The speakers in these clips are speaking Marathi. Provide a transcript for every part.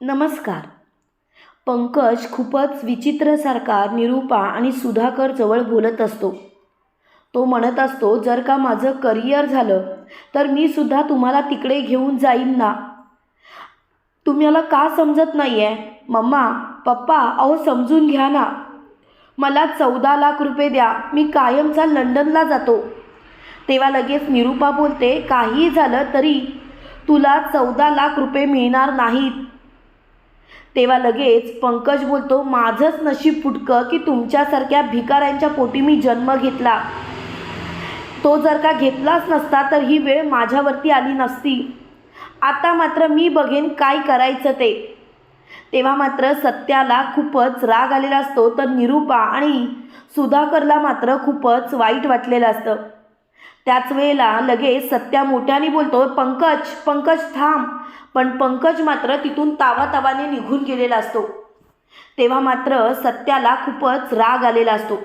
नमस्कार. पंकज खूपच विचित्रसारखा निरूपा आणि सुधाकर जवळ बोलत असतो. तो म्हणत असतो जर का माझं करिअर झालं तर मी सुद्धा तुम्हाला तिकडे घेऊन जाईन ना. तुम्हाला का समजत नाही आहे मम्मा पप्पा अहो समजून घ्या ना. मला चौदा लाख रुपये द्या मी कायमचा लंडनला जातो. तेव्हा लगेच निरूपा बोलते काही झालं तरी तुला चौदा लाख रुपये मिळणार नाहीत. तेव्हा लगेच पंकज बोलतो माझंच नशीब फुटकं की तुमच्यासारख्या भिकाऱ्यांच्या पोटी मी जन्म घेतला. तो जर का घेतलाच नसता तर ही वेळ माझ्यावरती आली नसती. आता मात्र मी बघेन काय करायचं ते. तेव्हा मात्र सत्याला खूपच राग आलेला असतो तर निरूपा आणि सुधाकरला मात्र खूपच वाईट वाटलेलं असतं. त्याच वेळेला लगेच सत्या मोठ्याने बोलतो पंकज पंकज थांब. पण पंकज मात्र तिथून तावातावाने निघून गेलेला असतो. तेव्हा मात्र सत्याला खूपच राग आलेला असतो.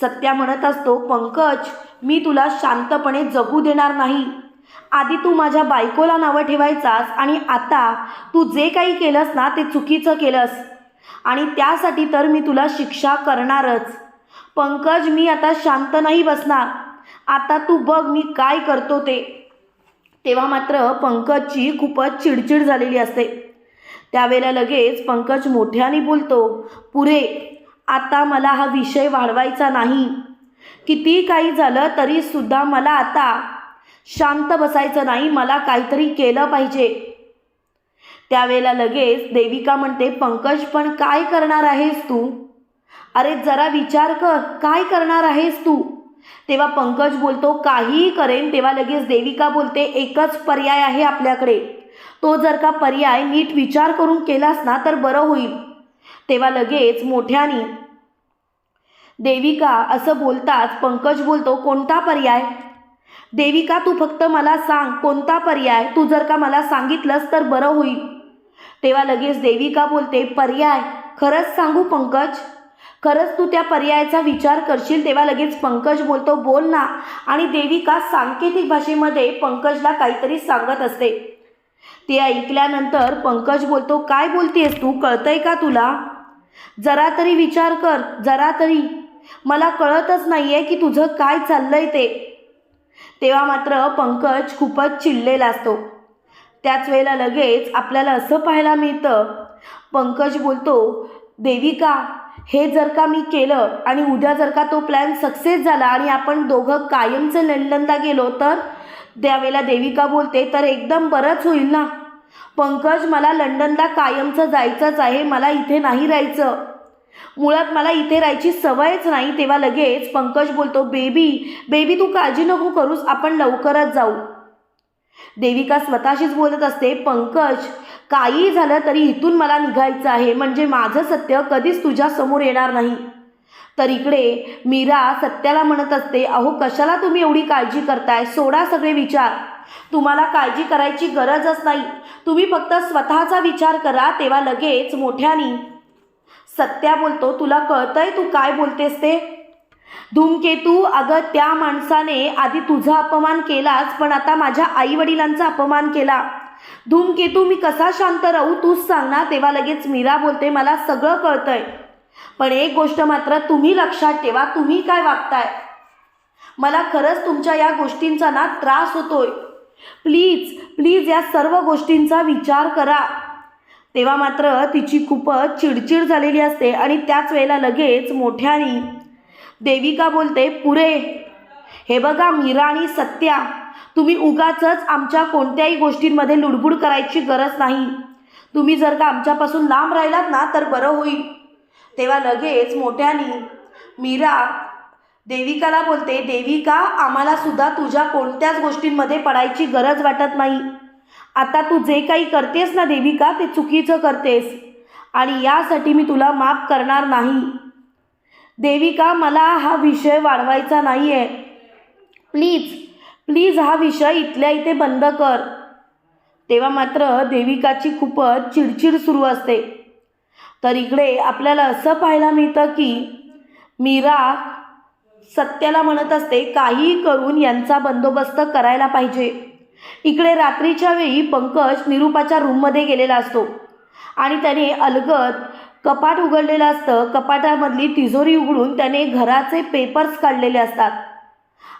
सत्या म्हणत असतो पंकज मी तुला शांतपणे जगू देणार नाही. आधी तू माझ्या बायकोला नावं ठेवायचास आणि आता तू जे काही केलंस ना ते चुकीचं केलंस. आणि त्यासाठी तर मी तुला शिक्षा करणारच. पंकज मी आता शांत नाही बसणार. आता तू बघ मी काय करतो ते. तेव्हा मात्र पंकजची खूपच चिडचिड झालेली असते. त्यावेळेला लगेच पंकज मोठ्याने बोलतो पुरे आता मला हा विषय वाढवायचा नाही. किती काही झालं तरीसुद्धा मला आता शांत बसायचं नाही मला काहीतरी केलं पाहिजे. त्यावेळेला लगेच देविका म्हणते पंकज पण काय करणार आहेस तू? अरे जरा विचार कर काय करणार आहेस तू? तेव्हा पंकज बोलतो काहीही करेन तेव्हा लगेच देविका बोलते एकच पर्याय आहे आपल्याकडे. तो जर का पर्याय नीट विचार करून केलास ना तर बरं होईल. तेव्हा लगेच मोठ्याने देविका असं बोलताच पंकज बोलतो कोणता पर्याय? देविका तू फक्त मला सांग कोणता पर्याय? तू जर का मला सांगितलंस तर बरं होईल. तेव्हा लगेच देविका बोलते पर्याय. खरंच सांगू पंकज? खरंच तू त्या पर्यायाचा विचार करशील? तेव्हा लगेच पंकज बोलतो बोल ना. आणि देविका सांकेतिक भाषेमध्ये पंकजला काहीतरी सांगत असते. ते ऐकल्यानंतर पंकज बोलतो काय बोलतेस तू? कळतंय का तुला? जरा तरी विचार कर जरा तरी. मला कळतच नाही आहे की तुझं काय चाललंय ते. तेव्हा मात्र पंकज खूपच चिडलेला असतो. त्याच वेळेला लगेच आपल्याला असं पाहायला मिळतं. पंकज बोलतो देविका हे जर का मी केलं आणि उद्या जर का तो प्लॅन सक्सेस झाला आणि आपण दोघं कायमचं लंडनला गेलो तर? त्यावेळेला देविका बोलते तर एकदम बरंच होईल ना? पंकज मला लंडनला कायमचं जायचंच आहे मला इथे नाही राहायचं. मुळात मला इथे राहायची सवयच नाही. तेव्हा लगेच पंकज बोलतो बेबी बेबी तू काळजी नको करूस आपण लवकरच जाऊ. देविका स्वतःशीच बोलत असते पंकज काही झालं तरी इथून मला निघायचं आहे. म्हणजे माझं सत्य कधीच तुझ्या समोर येणार नाही. तर इकडे मीरा सत्याला म्हणत असते अहो कशाला तुम्ही एवढी काळजी करताय? सोडा सगळे विचार. तुम्हाला काळजी करायची गरजच नाही. तुम्ही फक्त स्वतःचा विचार करा तेव्हा लगेच मोठ्यानी सत्या बोलतो तुला कळतंय तू काय बोलतेस ते? धूमकेतू अगं त्या माणसाने आधी तुझा अपमान केलाच पण आता माझ्या आईवडिलांचा अपमान केला. धूमकेतू मी कसा शांत राहू तूच सांग ना. तेव्हा लगेच मीरा बोलते मला सगळं कळतंय. पण एक गोष्ट मात्र तुम्ही लक्षात ठेवा तुम्ही काय वागताय? मला खरंच तुमच्या या गोष्टींचा ना त्रास होतोय. प्लीज प्लीज या सर्व गोष्टींचा विचार करा. तेव्हा मात्र तिची खूपच चिडचिड झालेली असते आणि त्याच वेळेला लगेच मोठ्याने देविका बोलते पुरे हे बघा मीरा आणि सत्या. तुम्ही उगाचच आमच्या कोणत्याही गोष्टींमध्ये लुडबुड करायची गरज नाही. तुम्ही जर का आमच्यापासून लांब राहिलात ना तर बरं होईल. तेव्हा लगेच मोठ्याने मीरा देविकाला बोलते देविका आम्हाला सुद्धा तुझ्या कोणत्याच गोष्टींमध्ये पडायची गरज वाटत नाही. आता तू जे काही करतेस ना देविका ते चुकीचं करतेस. आणि यासाठी मी तुला माफ करणार नाही. देविका मला हा विषय वाढवायचा नाही आहे प्लीज प्लीज हा विषय इथल्या इथे बंद कर. तेव्हा मात्र देविकाची खूपच चिडचिड सुरू असते. तर इकडे आपल्याला असं पाहायला मिळतं की मीरा सत्याला म्हणत असते काहीही करून यांचा बंदोबस्त करायला पाहिजे. इकडे रात्रीच्या वेळी पंकज निरूपाच्या रूममध्ये गेलेला असतो. आणि त्याने अलगद कपाट उघडलेलं असतं. कपाटामधली तिजोरी उघडून त्याने घराचे पेपर्स काढलेले असतात.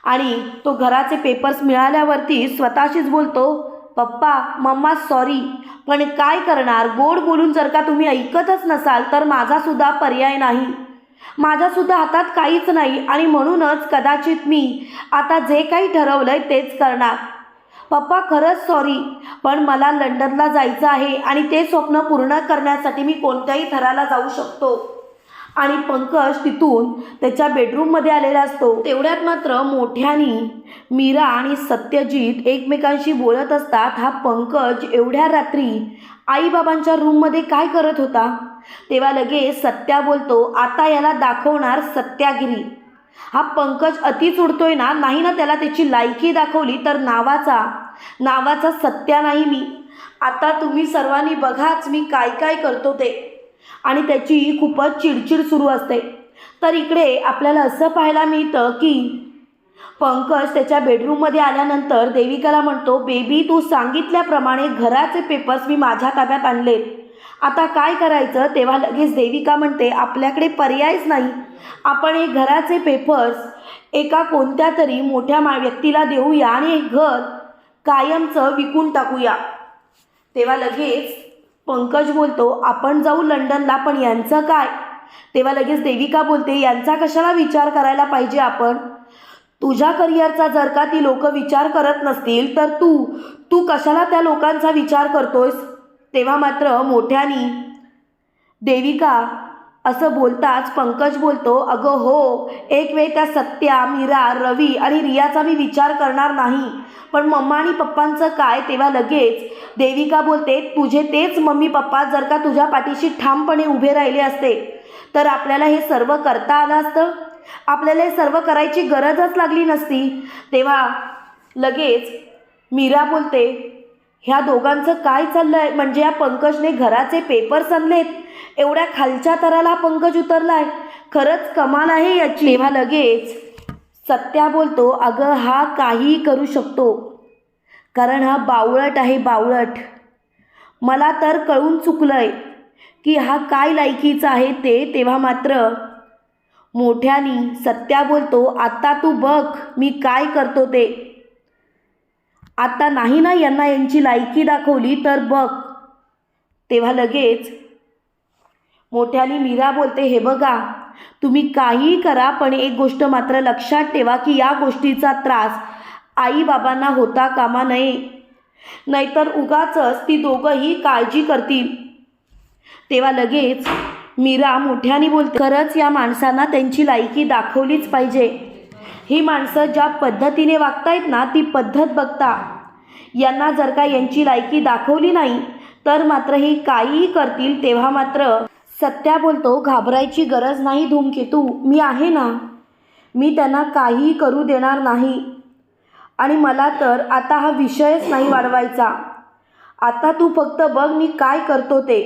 आणि तो घराचे पेपर्स मिळाल्यावरती स्वतःशीच बोलतो पप्पा मम्मा सॉरी पण काय करणार? गोड बोलून जर का तुम्ही ऐकतच नसाल तर माझासुद्धा पर्याय नाही. माझ्यासुद्धा हातात काहीच नाही आणि म्हणूनच कदाचित मी आता जे काही ठरवलं आहे तेच करणार. पप्पा खरंच सॉरी पण मला लंडनला जायचं आहे आणि ते स्वप्न पूर्ण करण्यासाठी मी कोणत्याही थराला जाऊ शकतो. आणि पंकज तिथून त्याच्या बेडरूममध्ये आलेला असतो. तेवढ्यात मात्र मोठ्यानी मीरा आणि सत्यजित एकमेकांशी बोलत असतात. हा पंकज एवढ्या रात्री आईबाबांच्या रूममध्ये काय करत होता? तेव्हा लगेच सत्या बोलतो आता याला दाखवणार सत्यागिरी. हा पंकज अतिच उडतोय ना नाही ना त्याला त्याची लायकी दाखवली तर नावाचा नावाचा सत्या नाही मी. आता तुम्ही सर्वांनी बघाच मी काय काय करतो ते. आणि त्याची खूपच चिडचिड सुरू असते. तर इकडे आपल्याला असं पाहायला मिळतं की पंकज त्याच्या बेडरूममध्ये आल्यानंतर देविकाला म्हणतो बेबी तू सांगितल्याप्रमाणे घराचे पेपर्स मी माझ्या ताब्यात आणले. आता काय करायचं? तेव्हा लगेच देविका म्हणते आपल्याकडे पर्यायच नाही. आपण हे घराचे पेपर्स एका कोणत्या तरी मोठ्या मा व्यक्तीला देऊया आणि हे घर कायमचं विकून टाकूया. तेव्हा लगेच पंकज बोलतो आपण जाऊ लंडनला पण यांचं काय? तेव्हा लगेच देविका बोलते यांचा कशाला विचार करायला पाहिजे आपण? तुझ्या करिअरचा जर का ती लोक विचार करत नसतील तर तू तू कशाला त्या लोकांचा विचार करतोयस? तेव्हा मात्र मोठ्यानी देविका असं बोलताच पंकज बोलतो अगं हो एक वेळ त्या सत्या मीरा रवी आणि रियाचा मी विचार करणार नाही. पण मम्मा आणि पप्पांचं काय तेव्हा लगेच. देविका बोलते तुझे तेच मम्मी पप्पा जर का तुझ्या पाठीशी ठामपणे उभे राहिले असते तर आपल्याला हे सर्व करता आलं असतं? आपल्याला हे सर्व करायची गरजच लागली नसती. तेव्हा लगेच मीरा बोलते ह्या दोघांचं काय चाललंय? म्हणजे या पंकजने घराचे पेपर्स आणलेत एवढ्या खालच्या तराला पंकज उतरलाय. खरंच कमाल आहे याची. तेव्हा लगेच सत्या बोलतो अगं हा काही करू शकतो. कारण हा बावळट आहे बावळट. मला तर कळून चुकलंय की हा काय लायकीचा आहे ते तेव्हा मात्र मोठ्यानी सत्या बोलतो आता तू बघ मी काय करतो ते. आता नाही ना यांना यांची लायकी दाखवली तर बघ. तेव्हा लगेच मोठ्याने मीरा बोलते हे बघा तुम्ही काहीही करा पण एक गोष्ट मात्र लक्षात ठेवा की या गोष्टीचा त्रास आईबाबांना होता कामा नये. नाहीतर उगाचच ती दोघंही काळजी करतील. तेव्हा लगेच मीरा मोठ्याने बोलते खरंच या माणसांना त्यांची लायकी दाखवलीच पाहिजे. ही माणसं ज्या पद्धतीने वागतायत ना ती पद्धत बघता. यांना जर का यांची लायकी दाखवली नाही तर मात्र ही काहीही करतील तेव्हा मात्र सत्या बोलतो घाबरायची गरज नाही धूमकेतू मी आहे ना. मी त्यांना काहीही करू देणार नाही. आणि मला तर आता हा विषयच नाही वाढवायचा. आता तू फक्त बघ मी काय करतो ते.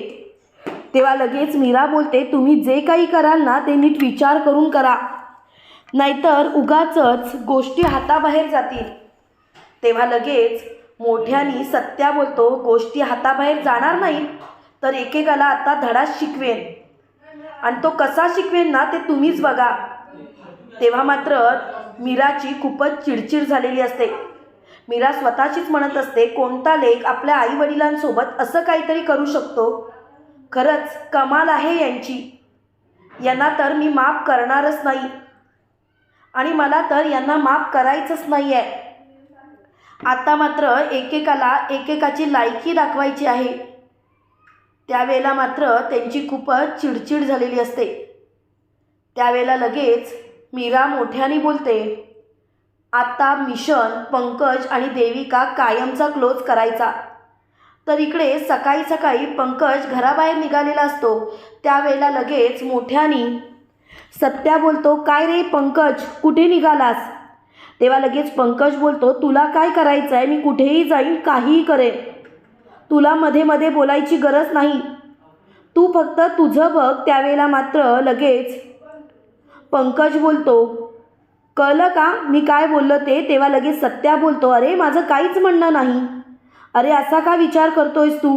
तेव्हा लगेच मीरा बोलते तुम्ही जे काही कराल ना ते नीट विचार करून करा. नाहीतर उगाचच गोष्टी हाताबाहेर जातील. तेव्हा लगेच मोठ्यानी सत्या बोलतो गोष्टी हाताबाहेर जाणार नाहीत तर एकेकाला आता धडा शिकवेन. आणि तो कसा शिकवेन ना ते तुम्हीच बघा. तेव्हा मात्र मीराची खूपच चिडचिड झालेली असते. मीरा स्वतःचीच म्हणत असते कोणता लेख आपल्या आईवडिलांसोबत असं काहीतरी करू शकतो? खरंच कमाल आहे यांची. यांना तर मी माफ करणारच नाही. आणि मला तर यांना माफ करायचंच नाही आहे आता मात्र एकेकाला एकेकाची लायकी दाखवायची आहे. त्यावेळेला मात्र त्यांची खूपच चिडचिड झालेली असते. त्यावेळेला लगेच मीरा मोठ्याने बोलते आता मिशन पंकज आणि देविका कायमचा क्लोज करायचा. तर इकडे सकाळी सकाळी पंकज घराबाहेर निघालेला असतो. त्यावेळेला लगेच मोठ्याने सत्या बोलतो काय रे पंकज? कुठे निघालास? तेव्हा लगेच पंकज बोलतो तुला काय करायचं आहे मी कुठेही जाईन काहीही करेन. तुला मध्ये मध्ये बोलायची गरज नाही. तू फक्त तुझं बघ. त्यावेळेला मात्र लगेच पंकज बोलतो कळलं का? मी काय बोललं ते? तेव्हा लगेच सत्या बोलतो अरे माझं काहीच म्हणणं नाही. अरे असा का विचार करतोयस तू?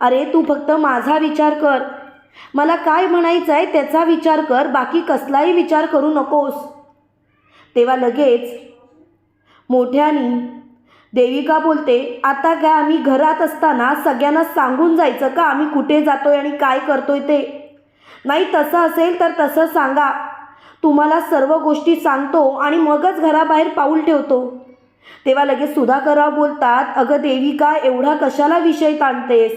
अरे तू फक्त माझा विचार कर. मला काय म्हणायचं आहे त्याचा विचार कर बाकी कसलाही विचार करू नकोस. तेव्हा लगेच मोठ्यानी देविका बोलते आता काय आम्ही घरात असताना सगळ्यांना सांगून जायचं का? आम्ही कुठे जातोय आणि काय करतोय ते? नाही तसं असेल तर तसं सांगा. तुम्हाला सर्व गोष्टी सांगतो आणि मगच घराबाहेर पाऊल ठेवतो. तेव्हा लगेच सुधाकरराव बोलतात अगं देविका एवढा कशाला विषय ताणतेस?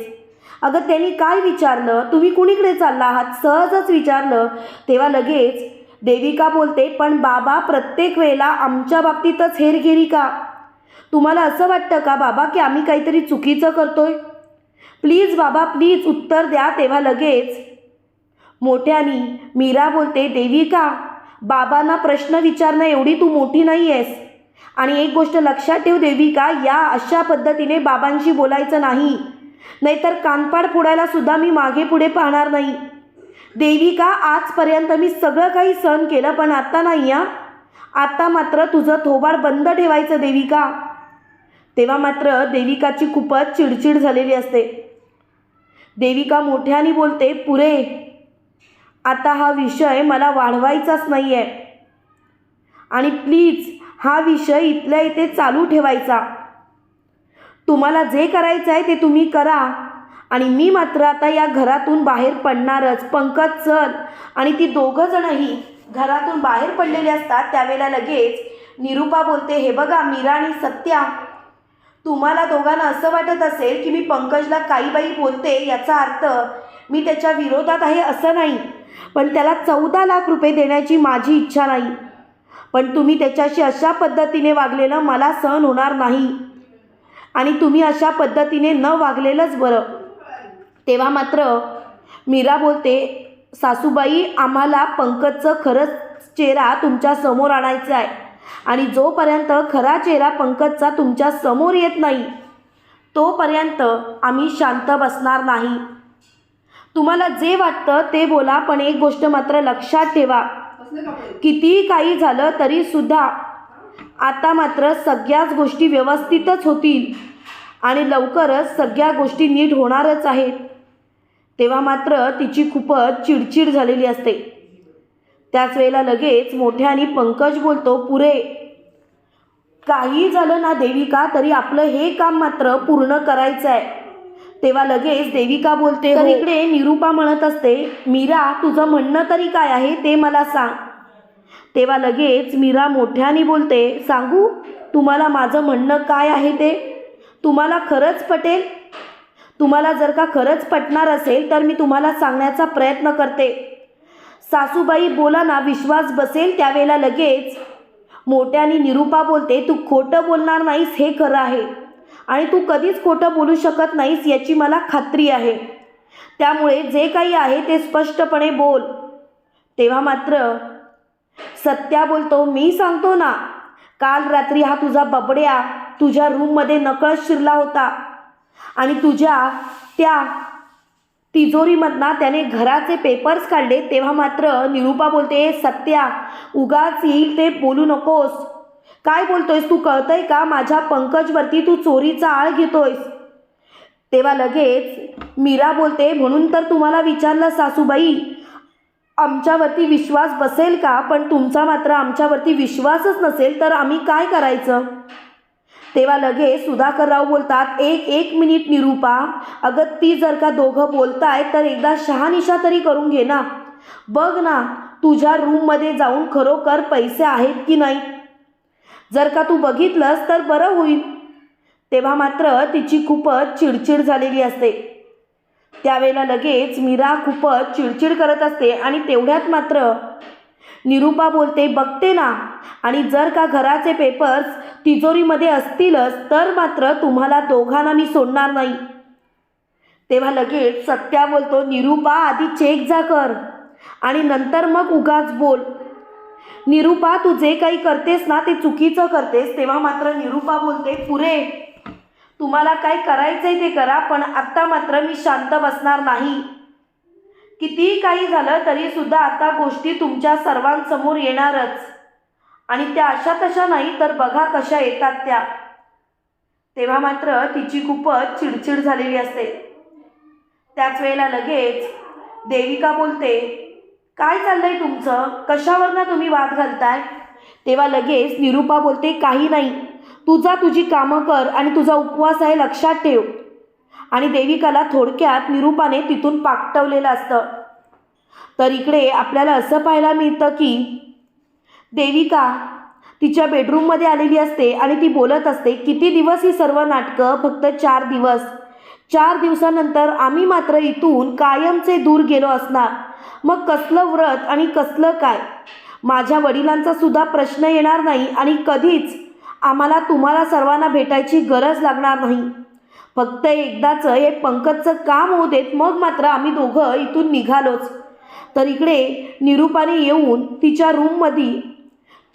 अगं त्यांनी काय विचारलं? तुम्ही कुणीकडे चालला? आहात सहजच विचारलं. तेव्हा लगेच देविका बोलते पण बाबा प्रत्येक वेळेला आमच्या बाबतीतच हेरगिरी का? तुम्हाला असं वाटतं का बाबा की आम्ही काहीतरी चुकीचं करतोय? प्लीज बाबा प्लीज उत्तर द्या. तेव्हा लगेच मोठ्यानी मीरा बोलते देविका बाबांना प्रश्न विचारणं एवढी तू मोठी नाही आहेस. आणि एक गोष्ट लक्षात ठेव देविका या अशा पद्धतीने बाबांशी बोलायचं नाही. नाहीतर कानपाड फोडायला सुद्धा मी मागे पुढे पाहणार नाही. देविका आजपर्यंत मी सगळं काही सहन केलं पण आता नाही या आता मात्र तुझं थोबाड बंद ठेवायचं देविका. तेव्हा मात्र देविकाची खूपच चिडचिड झालेली असते. देविका मोठ्याने बोलते पुरे आता हा विषय मला वाढवायचाच नाही आहे आणि प्लीज हा विषय इथल्या इथे चालू ठेवायचा. तुम्हाला जे करायचं आहे ते तुम्ही करा. आणि मी मात्र आता या घरातून बाहेर पडणारच. पंकज चल आणि ती दोघं जणही घरातून बाहेर पडलेले असतात त्यावेळेला लगेच निरूपा बोलते हे बघा मीरा आणि सत्या तुम्हाला दोघांना असं वाटत असेल की मी पंकजला काही बाई बोलते याचा अर्थ मी त्याच्या विरोधात आहे असं नाही. पण त्याला चौदा लाख रुपये देण्याची माझी इच्छा नाही. पण तुम्ही त्याच्याशी अशा पद्धतीने वागलेलं मला सहन होणार नाही. आणि तुम्ही अशा पद्धतीने न वागलेलंच बरं. तेव्हा मात्र मीरा बोलते सासूबाई आम्हाला पंकजचं खरंच चेहरा तुमच्यासमोर आणायचा आहे आणि जोपर्यंत खरा चेहरा पंकजचा तुमच्यासमोर येत नाही तोपर्यंत आम्ही शांत बसणार नाही. तुम्हाला जे वाटतं ते बोला पण एक गोष्ट मात्र लक्षात ठेवा. कितीही काही झालं तरीसुद्धा आता मात्र सगळ्याच गोष्टी व्यवस्थितच होतील आणि लवकरच सगळ्या गोष्टी नीट होणारच आहेत. तेव्हा मात्र तिची खूपच चिडचिड झालेली असते. त्याच वेळेला लगेच मोठ्याने पंकज बोलतो पुरे काही झालं ना देविका तरी आपलं हे काम मात्र पूर्ण करायचं आहे तेव्हा लगेच देविका बोलते तर इकडे निरूपा म्हणत असते मीरा तुझं म्हणणं तरी काय आहे ते मला सांग. तेव्हा लगेच मीरा मोठ्याने बोलते सांगू तुम्हाला माझं म्हणणं काय आहे ते? तुम्हाला खरंच पटेल? तुम्हाला जर का खरंच पटणार असेल तर मी तुम्हाला सांगण्याचा प्रयत्न करते. सासूबाई बोला ना विश्वास बसेल त्यावेळेला लगेच. मोठ्याने निरूपा बोलते तू खोटं बोलणार नाहीस हे खरं आहे. आणि तू कधीच खोटं बोलू शकत नाहीस याची मला खात्री आहे. त्यामुळे जे काही आहे ते स्पष्टपणे बोल. तेव्हा मात्र सत्या बोलतो मी सांगतो ना काल रात्री हा तुझा बबड्या तुझ्या रूममध्ये नकळत शिरला होता. आणि तुझ्या त्या तिजोरीमधना त्याने घराचे पेपर्स काढले तेव्हा मात्र निरूपा बोलते सत्या उगाच येईल ते बोलू नकोस. काय बोलतोयस तू कळतंय का? माझ्या पंकजवरती तू चोरीचा आळ घेतोयस. तेव्हा लगेच मीरा बोलते म्हणून तर तुम्हाला विचारलं सासूबाई आमच्यावरती विश्वास बसेल का? पण तुमचा मात्र आमच्यावरती विश्वासच नसेल तर आम्ही काय करायचं? तेव्हा लगेच सुधाकरराव बोलतात एक एक मिनिट निरूपा अगं ती जर का दोघं बोलताय तर एकदा शहानिशा तरी करून घे ना. बघ ना तुझ्या रूममध्ये जाऊन खरोखर पैसे आहेत की नाही? जर का तू बघितलंस तर बरं होईल. तेव्हा मात्र तिची खूपच चिडचिड झालेली असते. त्यावेळेला लगेच मीरा खूपच चिडचिड करत असते आणि तेवढ्यात मात्र निरूपा बोलते बघते ना. आणि जर का घराचे पेपर्स तिजोरीमध्ये असतीलच तर मात्र तुम्हाला दोघांना मी सोडणार नाही. तेव्हा लगेच सत्या बोलतो निरूपा आधी चेक जा कर. आणि नंतर मग उगाच बोल. निरूपा तू जे काही करतेस ना ते चुकीचं करतेस. तेव्हा मात्र निरूपा बोलते पुरे तुम्हाला काय करायचंय ते करा पण आत्ता मात्र मी शांत बसणार नाही. कितीही काही झालं तरी सुद्धा आता गोष्टी तुमच्या सर्वांसमोर येणारच. आणि त्या अशा तशा नाही तर बघा कशा येतात त्या. तेव्हा मात्र तिची खूपच चिडचिड झालेली असते. त्याच वेळेला लगेच देविका बोलते काय चाललंय तुमचं? कशावरनं तुम्ही वाद घालताय? तेव्हा लगेच निरूपा बोलते काही नाही. तुझा तुझी कामं कर आणि तुझा उपवास आहे लक्षात ठेव. आणि देविकाला थोडक्यात निरूपाने तिथून पाकटवलेलं असतं. तर इकडे आपल्याला असं पाहायला मिळतं की देविका तिच्या बेडरूममध्ये आलेली असते आणि ती बोलत असते किती दिवस ही सर्व नाटकं? फक्त चार दिवस. चार दिवसानंतर आम्ही मात्र इथून कायमचे दूर गेलो असणार. मग कसलं व्रत आणि कसलं काय? माझ्या वडिलांचा सुद्धा प्रश्न येणार नाही आणि कधीच आम्हाला तुम्हाला सर्वांना भेटायची गरज लागणार नाही. फक्त एकदाचं हे पंकजचं काम होऊ देत मग मात्र आम्ही दोघं इथून निघालोच. तर इकडे निरूपाने येऊन तिच्या रूममध्ये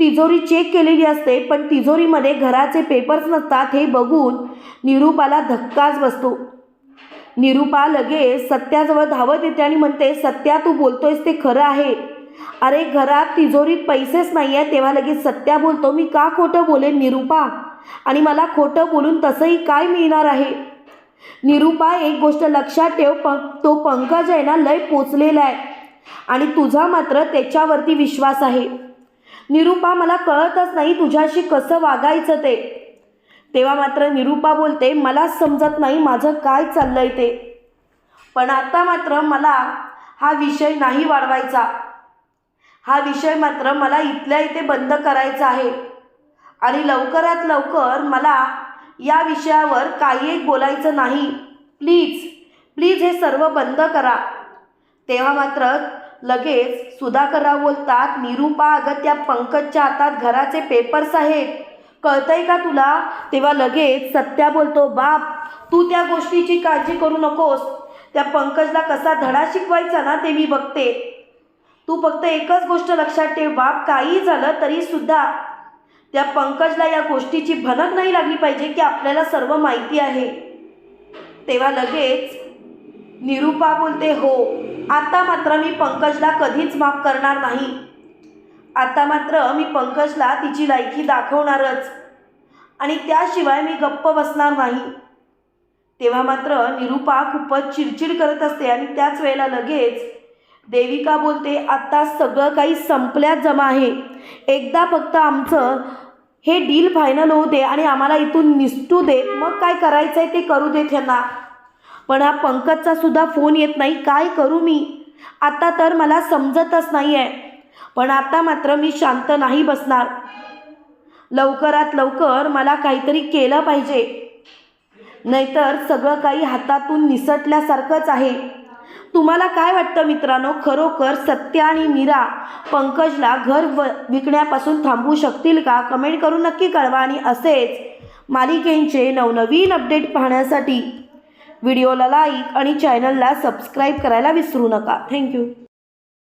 तिजोरी चेक केलेली असते पण तिजोरीमध्ये घराचे पेपर्स नसतात हे बघून निरूपाला धक्काच बसतो. निरूपा लगेच सत्याजवळ धावत येते आणि म्हणते सत्या तू बोलतोयस ते खरं आहे. अरे घरात तिजोरीत पैसेच नाही आहे तेव्हा लगेच सत्या बोलतो मी का खोटं बोलेन निरूपा? आणि मला खोटं बोलून तसंही काय मिळणार आहे? निरूपा एक गोष्ट लक्षात ठेव प तो पंकज आहे ना लय पोचलेला आहे. आणि तुझा मात्र त्याच्यावरती विश्वास आहे. निरूपा मला कळतच नाही तुझ्याशी कसं वागायचं ते. तेव्हा मात्र निरूपा बोलते मलाच समजत नाही माझं काय चाललंय ते. पण आता मात्र मला हा विषय नाही वाढवायचा. हा विषय मात्र मला इथल्या इथे बंद करायचा आहे. आणि लवकरात लवकर मला या विषयावर काही एक बोलायचं नाही. प्लीज प्लीज हे सर्व बंद करा. तेव्हा मात्र लगेच सुधाकरराव बोलतात निरूपा अगं त्या पंकजच्या हातात घराचे पेपर्स आहेत. कळतंय का तुला? तेव्हा लगेच सत्या बोलतो बाप तू त्या गोष्टीची काळजी करू नकोस. त्या पंकजला कसा धडा शिकवायचा ना ते मी बघते. तू फक्त एकच गोष्ट लक्षात ठेव बाप काही झालं तरी सुद्धा त्या पंकजला या गोष्टीची भनक नाही लागली पाहिजे की आपल्याला सर्व माहिती आहे. तेव्हा लगेच निरूपा बोलते हो आता मात्र मी पंकजला कधीच माफ करणार नाही. आता मात्र मी पंकजला तिची लायकी दाखवणारच आणि त्याशिवाय मी गप्प बसणार नाही. तेव्हा मात्र निरूपा खूपच चिडचिड करत असते आणि त्याच वेळेला लगेच देविका बोलते आत्ता सगळं काही संपल्यात जमा आहे. एकदा फक्त आमचं हे डील फायनल होऊ दे आणि आम्हाला इथून निसटू देत मग काय करायचं आहे ते करू देत ह्यांना पण हा पंकजचा सुद्धा फोन येत नाही. काय करू मी? आता तर मला समजतच नाही आहे पण आता मात्र मी शांत नाही बसणार. लवकरात लवकर मला काहीतरी केलं पाहिजे. नाहीतर सगळं काही हातातून निसटल्यासारखंच आहे. तुम्हाला काय वाटतं मित्रांनो? खरोखर सत्य आणि मीरा पंकजला घर व विकण्यापासून थांबवू शकतील का? कमेंट करून नक्की कळवा आणि असेच मालिकेंचे नवनवीन अपडेट पाहण्यासाठी व्हिडिओला लाईक आणि चॅनलला सबस्क्राईब करायला विसरू नका. थँक्यू